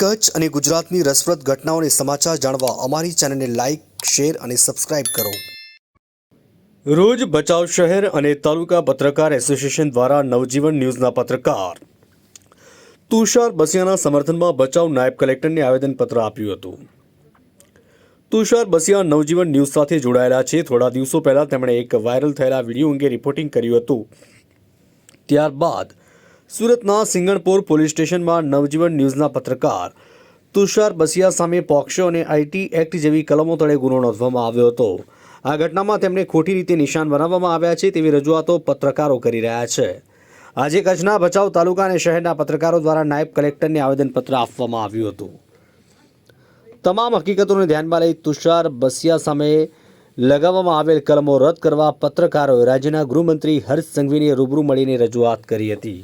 કચ્છ અને ગુજરાતની રસપ્રદ ઘટનાઓને સમાચાર જાણવા અમારી ચેનલને લાઇક શેર અને સબસ્ક્રાઇબ કરો. રોજ ભચાઉ શહેર અને તાલુકા પત્રકાર એસોસિએશન દ્વારા નવજીવન ન્યૂઝના પત્રકાર તુષાર બસિયાના સમર્થનમાં ભચાઉ નાયબ કલેક્ટરને આવેદનપત્ર આપ્યું હતું. તુષાર બસિયા નવજીવન ન્યૂઝ સાથે જોડાયેલા છે. થોડા દિવસો પહેલા તેમણે એક વાયરલ થયેલા વીડિયો અંગે રિપોર્ટિંગ કર્યું હતું. ત્યારબાદ સુરતના સિંગણપોર પોલીસ સ્ટેશનમાં નવજીવન ન્યૂઝના પત્રકાર તુષાર બસિયા સામે પોક્સો અને આઈટી એક્ટ જેવી કલમો તળે ગુનો નોંધવામાં આવ્યો હતો. આ ઘટનામાં તેમને ખોટી રીતે નિશાન બનાવવામાં આવ્યા છે તેવી રજૂઆતો પત્રકારો કરી રહ્યા છે. આજે કચ્છના ભચાઉ તાલુકા અને શહેરના પત્રકારો દ્વારા નાયબ કલેક્ટરને આવેદનપત્ર આપવામાં આવ્યું હતું. તમામ હકીકતોને ધ્યાનમાં લઈ તુષાર બસિયા સામે લગાવવામાં આવેલ કલમો રદ કરવા પત્રકારોએ રાજ્યના ગૃહમંત્રી હર્ષ સંઘવીને રૂબરૂ મળીને રજૂઆત કરી હતી.